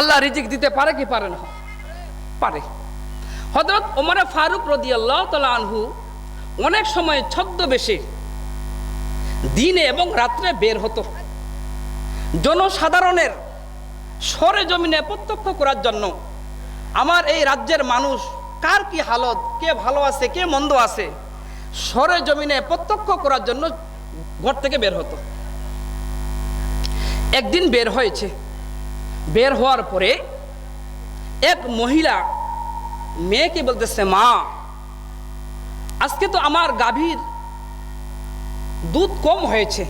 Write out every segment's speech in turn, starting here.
আল্লাহ রিজিক দিতে পারে কি পারে না? পারে। হজরত ওমরে ফারুক রদি আল্লাহ তালা আনহু অনেক সময় ছদ্মবেশে দিনে এবং রাত্রে বের হতো। জনসাধারণের সরে জমিনে প্রত্যক্ষ করার জন্য আমার এই রাজ্যের মানুষ কার কি হালত, কে ভালো আছে, কে মন্দ আছে, সরে জমিনে প্রত্যক্ষ করার জন্য ঘর থেকে বের হতো। একদিন বের হয়েছে। বের হওয়ার পরে এক মহিলা মেয়েকে বলতেছে, মা, আজকে তো আমার গাভীর দুধ কম হয়েছে।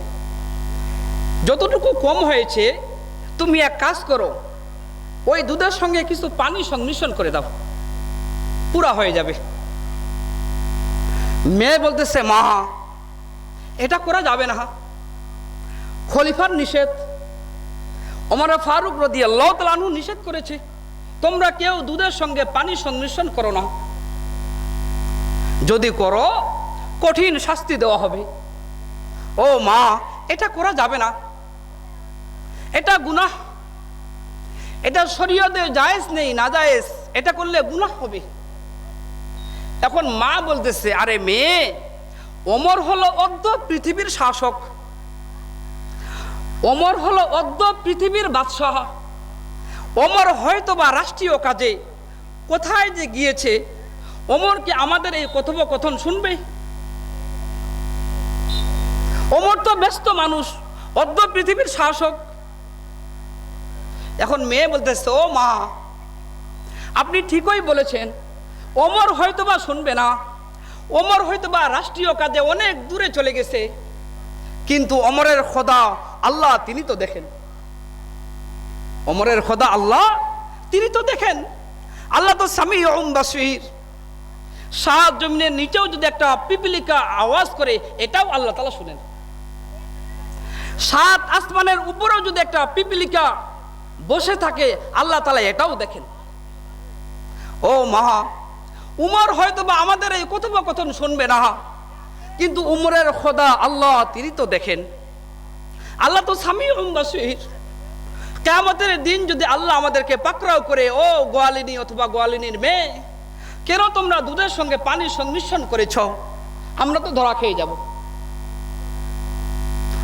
যতটুকু কম হয়েছে, তুমি এক কাজ করো, ওই দুধের সঙ্গে কিছু পানি সংমিশ্রণ করে দাও। পুরা হয়ে যাবে। মেয়ে বলতেছে, মা, এটা করা যাবে না। খলিফার নিষেধ ওমর ফারুক রদি আল্লাহ তালু নিষেধ করেছে, তোমরা কেউ দুধের সঙ্গে পানি সংমিশ্রণ করো না। যদি করো, কঠিন শাস্তি দেওয়া হবে। ও মা, এটা করা যাবে না। এটা গুনাহ। এটা শরীয়তে জায়েজ নেই, না জায়েজ। এটা করলে গুনাহ হবে। এখন মা বলতেছে, আরে মেয়ে, ওমর হলো অর্ধ পৃথিবীর শাসক। ওমর হলো অদ্য পৃথিবীর বাদশাহ। অমর হয়তো বা রাষ্ট্রীয় কাজে কোথায় যে গিয়েছে অমর কি আমাদের এই কথোপকথন শুনবে? অমর তো ব্যস্ত মানুষ অদ্য পৃথিবীর শাসক। এখন মেয়ে বলতেছে, ও মা, আপনি ঠিকই বলেছেন অমর হয়তো বা শুনবে না। অমর হয়তো বা রাষ্ট্রীয় কাজে অনেক দূরে চলে গেছে। কিন্তু অমরের খোদা আল্লাহ, তিনি তো দেখেন। অমরের খোদা আল্লাহ, তিনি তো দেখেন। আল্লাহ তো স্বামী ওম বাসির। সাত জমিনের নিচেও যদি একটা পিপিলিকা আওয়াজ করে, এটাও আল্লাহ তালা শুনেন। সাত আসমানের উপরেও যদি একটা পিপিলিকা বসে থাকে, আল্লাহ তালা এটাও দেখেন। ও মহা, উমর হয়তো বা আমাদের এই কথোপকথন শুনবে না, কিন্তু উমরের খোদা আল্লাহ, তিনি তো দেখেন। আল্লাহ তো স্বামী কেমতের দিন যদি আল্লাহ আমাদেরকে পাকড়াও করে, ও গোয়ালিনী অথবা গোয়ালিনীর মেয়ে, কেন তোমরা দুধের সঙ্গে পানির সংমিশ্রণ করেছ? আমরা তো ধরা খেয়ে যাব।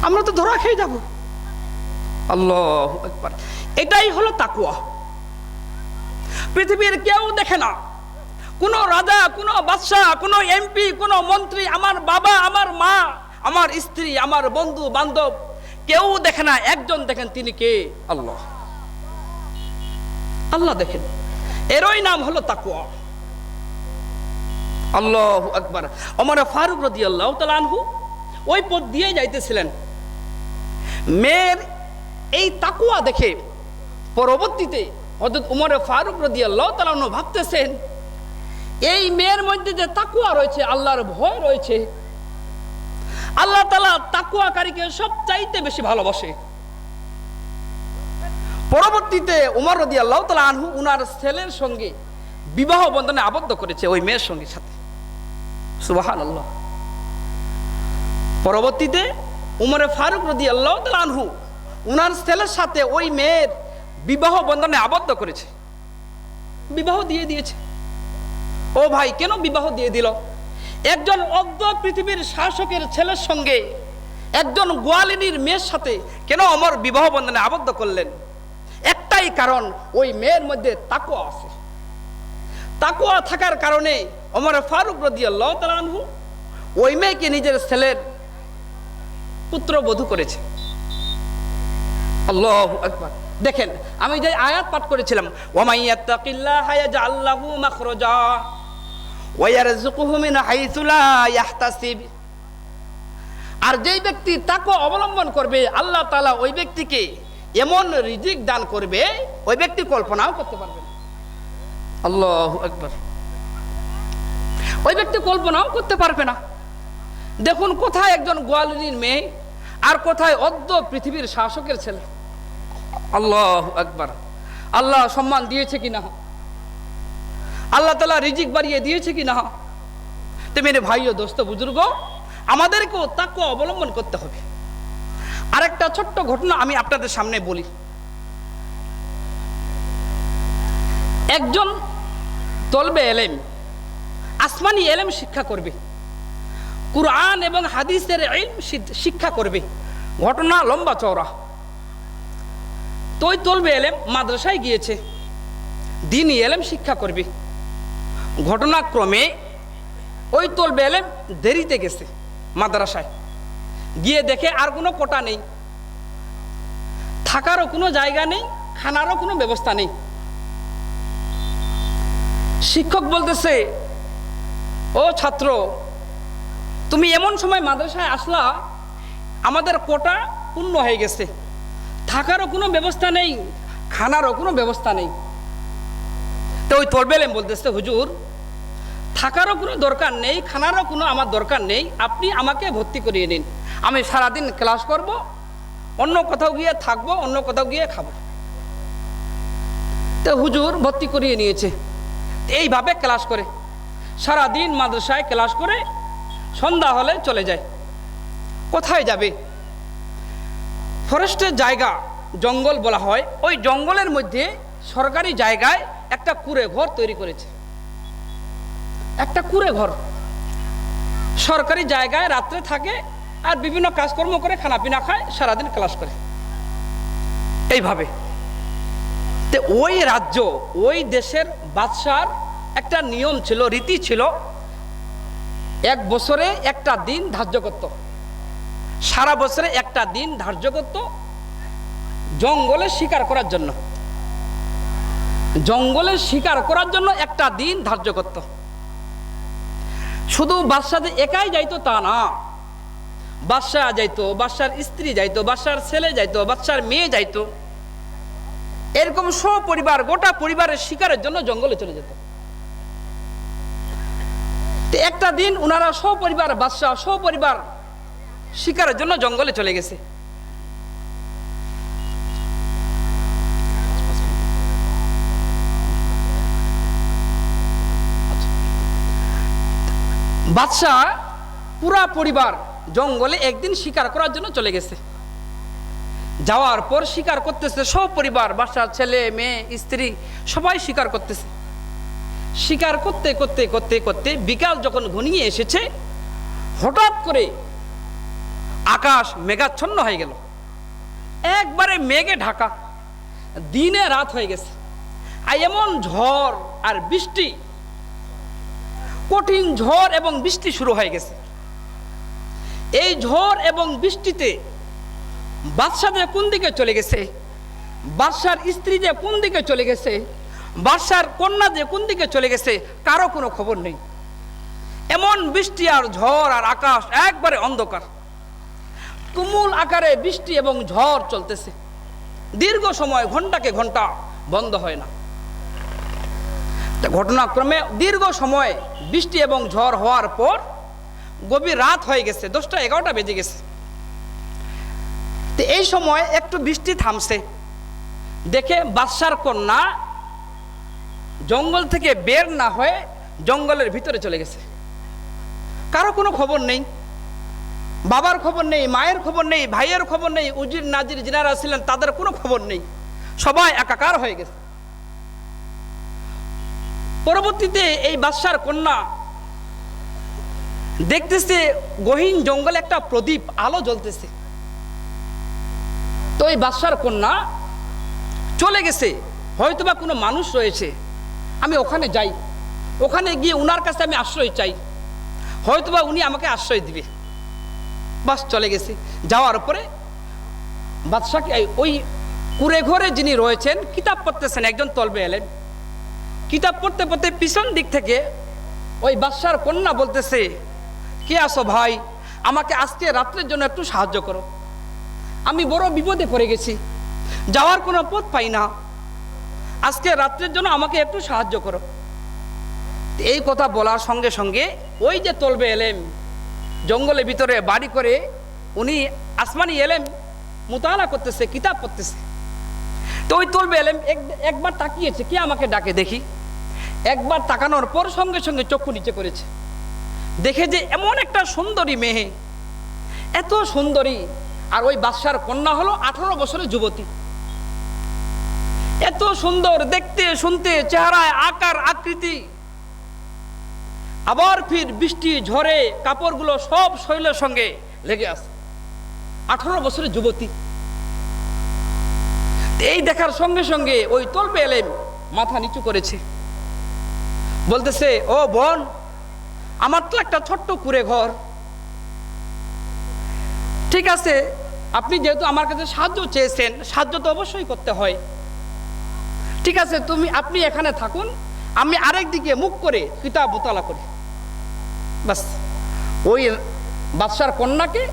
আমরা তো ধরা খেয়ে যাব। আল্লাহ একবার এটাই হলো তাকুয়া পৃথিবীর কেউ দেখে না। কোনো রাজা, কোনো বাদশাহ, কোনো এমপি, কোনো মন্ত্রী, আমার বাবা, আমার মা, আমার স্ত্রী, আমার বন্ধু বান্ধব কেউ দেখে না, একজন দেখেন, তিনি কে? আল্লাহ। আল্লাহ দেখেন। এরই নাম হলো তাকুয়া আল্লাহ আকবার। আমার ফারুক রদি আল্লাহ আনহু ওই পথ দিয়ে যাইতেছিলেন। মেয়ের এই তাকুয়া দেখে পরবর্তীতে হজরত উমর ফারুক রদি আল্লাহ তালাহ ভাবতেছেন, এই মেয়ের মধ্যে যে তাকুয়া রয়েছে, আল্লাহর ভয় রয়েছে আল্লাহ তালা তাকুয়াকারীকে সব চাইতে বেশি ভালোবাসে। পরবর্তীতে উমর রদি আল্লাহ তালা আনহু উনার ছেলের সঙ্গে বিবাহ বন্ধনে আবদ্ধ করেছে ওই মেয়ের সঙ্গে সাথে। সুবাহান আল্লাহ পরবর্তীতে উমরে ফারুক রদি আল্লাহ তালা আনহু উনার ছেলের সাথে ওই মেয়ের বিবাহ বন্ধনে আবদ্ধ করেছে। বিবাহ দিয়ে দিয়েছে। ও ভাই, কেন বিবাহ দিয়ে দিল? একজন অজ্ঞ পৃথিবীর শাসকের ছেলের সঙ্গে একজন গোয়ালিনীর মেয়ের সাথে কেন অমর বিবাহ বন্ধনে আবদ্ধ করলেন? একটাই কারণ, ওই মেয়ের মধ্যে তাকুয়া আছে। তাকুয়া থাকার কারণে অমর ফারুক তালানহু ওই মেয়েকে নিজের ছেলের পুত্র বধূ করেছে। দেখেন, আমি যে আয়াত পাঠ করেছিলাম আর যেই ব্যক্তি তাকে অবলম্বন করবে, আল্লাহ তাআলা ওই ব্যক্তিকে এমন রিজিক দান করবে, ওই ব্যক্তি কল্পনাও করতে পারবে না। আল্লাহ আকবার। ওই ব্যক্তি কল্পনাও করতে পারবে না। দেখুন, কোথায় একজন গোয়ালিনীর মেয়ে আর কোথায় অদ্য পৃথিবীর শাসকের ছেলে। আল্লাহ আকবার। আল্লাহ সম্মান দিয়েছে কি না আল্লাহ তালা রিজিক বাড়িয়ে দিয়েছে কি না? তো মেরে ভাই ও দোস্ত, বুজুর্গ, আমাদেরকেও তাকে অবলম্বন করতে হবে। আরেকটা ছোট্ট ঘটনা আমি আপনাদের সামনে বলি। একজন তলবে এলেম, আসমানি এলেম শিক্ষা করবে। কুরআন এবং হাদিসের শিদ- শিক্ষা করবে। ঘটনা লম্বা চওড়া। তো তলবে এলেম মাদ্রাসায় গিয়েছে। দিনই এলেম শিক্ষা করবে। ঘটনাক্রমে ওই তলবে এলেম দেরিতে গেছে মাদ্রাসায়। গিয়ে দেখে আর কোনো কোটা নেই। থাকারও কোনো জায়গা নেই, খানারও কোনো ব্যবস্থা নেই। শিক্ষক বলতেছে, ও ছাত্র, তুমি এমন সময় মাদ্রাসায় আসলা, আমাদের কোটা পূর্ণ হয়ে গেছে। থাকারও কোনো ব্যবস্থা নেই, খানারও কোনো ব্যবস্থা নেই। তো ওই তরবেলেম বলতেছে, হুজুর থাকারও কোনো দরকার নেই, খানারও কোনো আমার দরকার নেই, আপনি আমাকে ভর্তি করিয়ে নিন। আমি সারাদিন ক্লাস করব, অন্য কোথাও গিয়ে থাকব, অন্য কোথাও গিয়ে খাব। তো হুজুর ভর্তি করিয়ে নিয়েছে। এইভাবে ক্লাস করে। সারাদিন মাদ্রাসায় ক্লাস করে, সন্ধ্যা হলে চলে যায়। কোথায় যাবে? ফরেস্টের জায়গা, জঙ্গল বলা হয়। ওই জঙ্গলের মধ্যে সরকারি জায়গায় একটা কুড়ে ঘর তৈরি করেছে। একটা কুড়ে ঘর। সরকারি জায়গায় রাত্রে থাকে আর বিভিন্ন কাজকর্ম করে খানাপিনা খায়, সারাদিন ক্লাস করে। এইভাবে। তো ওই রাজ্য, ওই দেশের বাদশার একটা নিয়ম ছিল, রীতি ছিল, এক বছরে একটা দিন ধার্য করত। সারা বছরে একটা দিন ধার্য করত জঙ্গলে শিকার করার জন্য। জঙ্গলে শিকার করার জন্য একটা দিন ধার্য করত। শুধু বাদশাতে একাই যাইতো তা না। বাদশাহ যাইতো বাদশার স্ত্রী যাইতো বাদশার ছেলে যাইতো বাদশার মেয়ে যাইতো। এরকম পরিবার গোটা পরিবারের শিকারের জন্য জঙ্গলে চলে যেত। একটা দিন ওনারা সপরিবার, বাদশাহ সপরিবার শিকারের জন্য জঙ্গলে চলে গেছে। বাদশাহ পুরা পরিবার জঙ্গলে একদিন শিকার করার জন্য চলে গেছে। যাওয়ার পর শিকার করতেছে, সব পরিবার বাসার ছেলে, মেয়ে, স্ত্রী, সবাই শিকার করতেছে। শিকার করতে করতে করতে করতে বিকাল যখন ঘনিয়ে এসেছে, হঠাৎ করে আকাশ মেঘাচ্ছন্ন হয়ে গেল। একবারে মেঘে ঢাকা। দিনে রাত হয়ে গেছে। আর এমন ঝড় আর বৃষ্টি কঠিন ঝড় এবং বৃষ্টি শুরু হয়ে গেছে। এই ঝড় এবং বৃষ্টিতে বাদশাহ যে কোন দিকে চলে গেছে? বাদশার স্ত্রী যে কোন দিকে চলে গেছে? বাদশার কন্যা যে কোন দিকে চলে গেছে? কারও কোনো খবর নেই। এমন বৃষ্টি আর ঝড় আর আকাশ একবারে অন্ধকার। তুমুল আকারে বৃষ্টি এবং ঝড় চলতেছে। দীর্ঘ সময় ঘন্টাকে ঘণ্টা বন্ধ হয় না। ঘটনাক্রমে দীর্ঘ সময় বৃষ্টি এবং ঝড় হওয়ার পর গভীর রাত হয়ে গেছে, দশটা এগারোটা বেজে গেছে। তো এই সময় একটু বৃষ্টি থামছে। দেখে বাদশার কন্যা জঙ্গল থেকে বের না হয়ে জঙ্গলের ভিতরে চলে গেছে। কারও কোনো খবর নেই। বাবার খবর নেই, মায়ের খবর নেই, ভাইয়ের খবর নেই, উজির, নাজির যিনারা ছিলেন, তাদের কোনো খবর নেই। সবাই একাকার হয়ে গেছে। পরবর্তীতে এই বাদশার কন্যা দেখতেছে গহীন জঙ্গলে একটা প্রদীপ, আলো জ্বলতেছে। তো এই বাদশার কন্যা চলে গেছে, হয়তোবা কোনো মানুষ রয়েছে। আমি ওখানে যাই। ওখানে গিয়ে উনার কাছে আমি আশ্রয় চাই। হয়তোবা উনি আমাকে আশ্রয় দিবে। বাস চলে গেছে। যাওয়ার পরে বাদশাকে, ওই কুড়ে ঘরে যিনি রয়েছেন, কিতাব পড়তেছেন, একজন তলবে এলেন। কিতাব পড়তে পড়তে পিছন দিক থেকে ওই বাদশার কন্যা বলতেছে, কে আসো ভাই? আমাকে আজকে রাত্রের জন্য একটু সাহায্য করো। আমি বড় বিপদে পড়ে গেছি। যাওয়ার কোনো পথ পাই না। আজকে রাত্রের জন্য আমাকে একটু সাহায্য করো। এই কথা বলার সঙ্গে সঙ্গে ওই যে তলবে এলেম, জঙ্গলের ভিতরে বাড়ি করে উনি আসমানি এলেম মোতালা করতেছে, কিতাব পড়তেছে। তো ওই তলবে এলেম এক- একবার তাকিয়েছে, কে আমাকে ডাকে দেখি? একবার তাকানোর পর সঙ্গে সঙ্গে চক্ষু নিচে করেছে। দেখে যে এমন একটা সুন্দরী মেয়ে। এত সুন্দরী। আর ওই বাদশার কন্যা হলো আঠারো বছরের যুবতী। এত এত সুন্দর দেখতে, শুনতে, চেহারায় আকার, আকৃতি। আবার ফির বৃষ্টি, ঝড়ে, কাপড়গুলো সব শৈলের সঙ্গে লেগে আছে। আঠারো বছরের যুবতী। এই দেখার সঙ্গে সঙ্গে ওই তলবে এলেম মাথা নিচু করেছে। বলতেছে, ও বোন, আমার তো একটা ছোট্ট কুড়ে ঘর। ঠিক আছে, আপনি যেহেতু আমার কাছে সাহায্য চেয়েছেন, সাহায্য তো অবশ্যই করতে হয়। ঠিক আছে, তুমি, আপনি এখানে থাকুন, আমি আরেক দিকে মুখ করে কিতাব মোতালা করি। বাস, ওই বাদশার কন্যাকে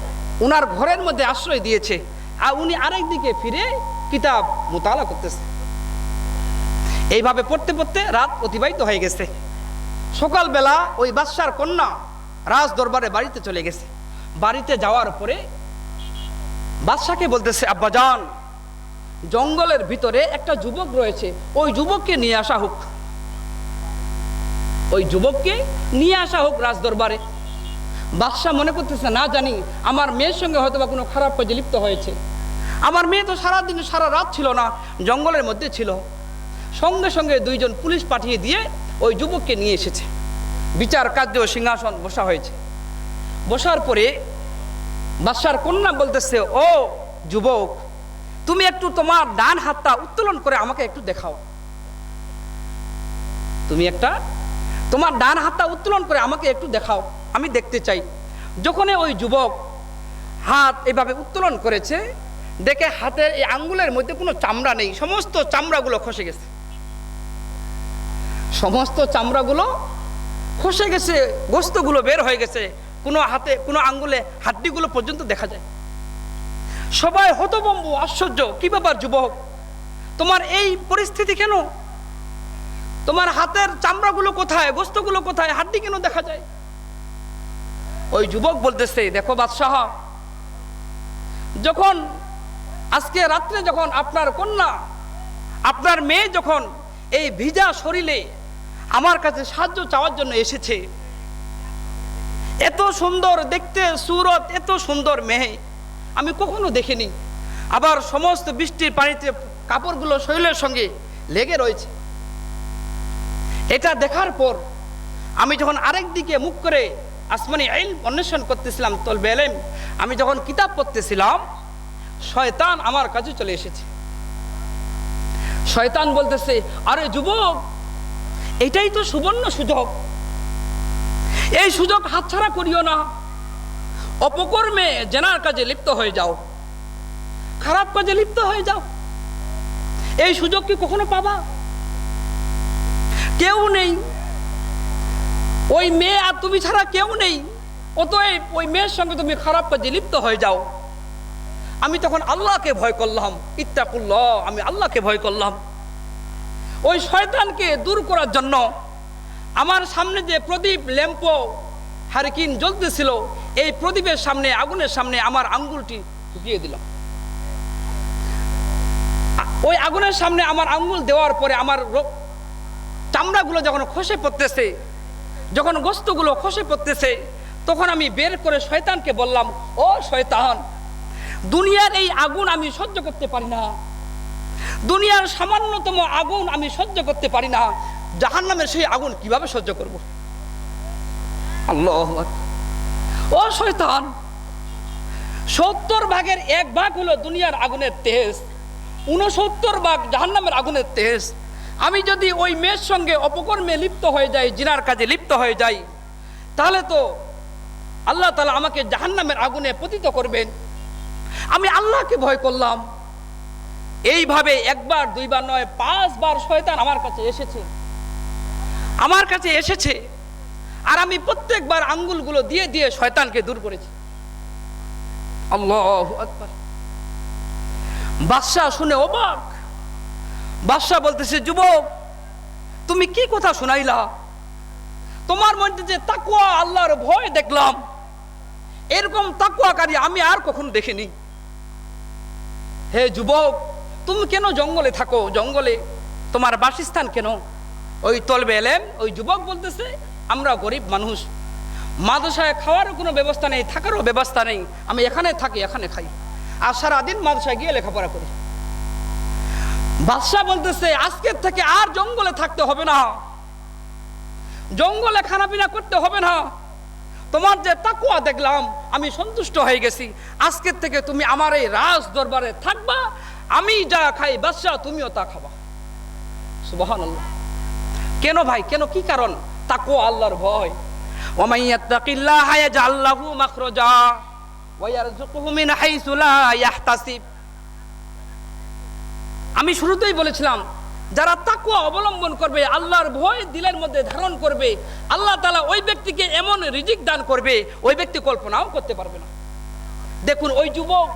উনার ঘরের মধ্যে আশ্রয় দিয়েছে। আর উনি আরেক দিকে ফিরে কিতাব মোতালা করতেছে। এইভাবে পড়তে পড়তে রাত অতিবাহিত হয়ে গেছে। সকালবেলা ওই বাদশার কন্যা রাজ দরবারে বাড়িতে চলে গেছে। বাড়িতে যাওয়ার পরে বাদশাকে বলতেছে আব্বাজান জঙ্গলের ভিতরে একটা যুবক রয়েছে, ওই যুবককে নিয়ে আসা হোক। ওই যুবককে নিয়ে আসা হোক রাজ দরবারে। বাদশাহ মনে করতেছে, না জানি, আমার মেয়ের সঙ্গে হয়তো বা কোনো খারাপ কাজে লিপ্ত হয়েছে। আমার মেয়ে তো সারাদিন সারা রাত ছিল না, জঙ্গলের মধ্যে ছিল। সঙ্গে সঙ্গে দুইজন পুলিশ পাঠিয়ে দিয়ে ওই যুবককে নিয়ে এসেছে। বিচার কার্য সিংহাসন বসা হয়েছে। বসার পরে বাদশার কন্যা বলতেছে, ও যুবক, তুমি একটু তোমার ডান হাতটা উত্তোলন করে আমাকে একটু দেখাও। তুমি একটা তোমার ডান হাতটা উত্তোলন করে আমাকে একটু দেখাও, আমি দেখতে চাই। যখনই ওই যুবক হাত এভাবে উত্তোলন করেছে দেখে হাতের এই আঙ্গুলের মধ্যে কোনো চামড়া নেই, সমস্ত চামড়াগুলো খসে গেছে। সমস্ত চামড়াগুলো খসে গেছে, গোস্তগুলো বের হয়ে গেছে, কোনো হাতে, কোনো আঙ্গুলে, হাড্ডিগুলো পর্যন্ত দেখা যায়। সবাই হতবম্ব আশ্চর্য, কি ব্যাপার যুবক? তোমার এই পরিস্থিতি কেন? তোমার হাতের চামড়াগুলো কোথায়, গোস্তগুলো কোথায়, হাড্ডি কেন দেখা যায়? ওই যুবক বলতেছে, দেখো বাদশাহ, যখন আজকে রাত্রে যখন আপনার কন্যা, আপনার মেয়ে যখন এই ভিজা শরীরে আমার কাছে সাহায্য চাওয়ার জন্য এসেছে, এত সুন্দর দেখতে সুরত, এত সুন্দর মেয়ে, আমি কখনো দেখিনি। আবার সমস্ত বৃষ্টির পানিতে কাপড়গুলো শরীরের সঙ্গে লেগে রয়েছে। এটা দেখার পর আমি যখন আরেক দিকে মুখ করে আসমানি আইল অন্বেষণ করতেছিলাম, তলবে আমি যখন কিতাব পড়তেছিলাম শয়তান আমার কাছে চলে এসেছে। শয়তান বলতেছে, আরে যুবক, এটাই তো সুবর্ণ সুযোগ। এই সুযোগ হাতছাড়া করিও না। অপকর্মে জেনার কাজে লিপ্ত হয়ে যাও। খারাপ কাজে লিপ্ত হয়ে যাও। এই সুযোগ কি কখনো পাবা? কেউ নেই। ওই মেয়ে আর তুমি ছাড়া কেউ নেই। অতএব ওই মেয়ের সঙ্গে তুমি খারাপ কাজে লিপ্ত হয়ে যাও। আমি তখন আল্লাহকে ভয় করলাম, ইত্তাকুল্লাহ, আমি আল্লাহকে ভয় করলাম। ওই শয়তানকে দূর করার জন্য আমার সামনে যে প্রদীপ, ল্যাম্প, হারিকিন জ্বলতেছিল, এই প্রদীপের সামনে, আগুনের সামনে আমার আঙ্গুলটি ঢুকিয়ে দিলাম ওই আগুনের সামনে আমার আঙ্গুল দেওয়ার পরে আমার চামড়াগুলো যখন খসে পড়তেছে, যখন গোস্তগুলো খসে পড়তেছে, তখন আমি বের করে শয়তানকে বললাম, ও শয়তান দুনিয়ার এই আগুন আমি সহ্য করতে পারি না। দুনিয়ার সামান্যতম আগুন আমি সহ্য করতে পারি না। জাহান নামের সেই আগুন কীভাবে সহ্য করব? আল্লাহ ও শয়তান, সত্তর ভাগের এক ভাগ হলো দুনিয়ার আগুনের তেজ উনসত্তর ভাগ জাহান্নামের আগুনের তেজ। আমি যদি ওই মেয়ের সঙ্গে অপকর্মে লিপ্ত হয়ে যাই, জিনার কাজে লিপ্ত হয়ে যাই, তাহলে তো আল্লাহ তালা আমাকে জাহান্নামের আগুনে পতিত করবেন। আমি আল্লাহকে ভয় করলাম। এইভাবে একবার, দুইবার নয়, পাঁচবার শয়তান আমার কাছে এসেছে। আমার কাছে এসেছে। আর আমি প্রত্যেকবার আঙ্গুলগুলো দিয়ে দিয়ে শয়তানকে দূর করেছি। বাদশাহ শুনে অবাক। বাদশাহ বলতেছে, যুবক, তুমি কি কথা শোনাইলা? তোমার মধ্যে যে তাকুয়া আল্লাহর ভয় দেখলাম। এরকম তাকুয়াকারী আমি আর কখনো দেখিনি। হে যুবক, তুমি কেন জঙ্গলে থাকো? জঙ্গলে তোমার বাসস্থান কেন? ওই তলবে এলেন, ওই যুবক বলতেছে, আমরা গরিব মানুষ। মাদ্রাসায় খাওয়ারও কোনো ব্যবস্থা নেই, থাকারও ব্যবস্থা নেই। আমি এখানে থাকি, এখানে খাই। আর সারাদিন মাদ্রাসায় গিয়ে লেখাপড়া করি। বাদশাহ বলতেছে, আজকের থেকে আর জঙ্গলে থাকতে হবে না। জঙ্গলে খানাপিনা করতে হবে না। তোমার যে তাকুয়া দেখলাম, আমি সন্তুষ্ট হয়ে গেছি। আজকের থেকে তুমি আমার এই রাজ দরবারে থাকবা, আমি যা খাই বাদশাহ তুমিও তা খাবা। সুবাহান কেন ভাই? কেন? কি কারণ? তাকুয়া আল্লাহর ভয়। আমি শুরুতেই বলেছিলাম যারা তাকুয়া অবলম্বন করবে, আল্লাহর ভয় দিলের মধ্যে ধারণ করবে, আল্লাহ তালা ওই ব্যক্তিকে এমন রিজিক দান করবে, ওই ব্যক্তি কল্পনাও করতে পারবে না। দেখুন, ওই যুবক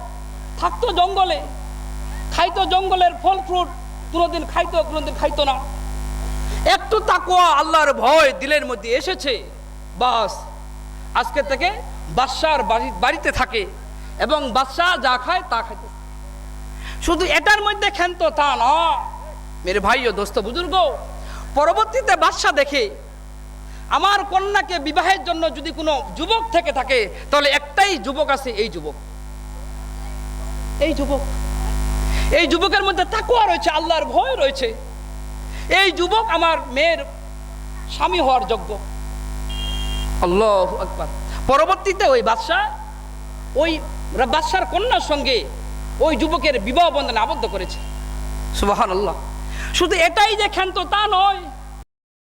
থাকতো জঙ্গলে, খাইতো জঙ্গলের ফল ফ্রুট, কোনোদিন খাইতো কোনোদিন খাইতো না। একটু তাকুয়া আল্লাহর ভয় দিলের মধ্যে এসেছে, বাস। আজকে থেকে বাদশার বাড়ি বাড়িতে থাকে এবং বাদশাহ যা খায় তা খাইতে শুধু এটার মধ্যে ক্ষান্ত তা না মেরে ভাই ও দোস্ত বুজুর্গ পরবর্তীতে বাদশাহ দেখে আমার কন্যাকে বিবাহের জন্য যদি কোনো যুবক থেকে থাকে, তাহলে একটাই যুবক আছে, এই যুবক। এই যুবক। এই যুবকের মধ্যে তাকুয়া রয়েছে, আল্লাহর ভয় রয়েছে। এই যুবক আমার মেয়ের স্বামী হওয়ার যোগ্য। আল্লাহ আকবার। পরবর্তীতে ওই বাদশাহ, ওই বাদশার কন্যার সঙ্গে ওই যুবকের বিবাহ বন্ধনে আবদ্ধ করেছে। সুবাহান আল্লাহ শুধু এটাই যে ক্ষান্ত তা নয়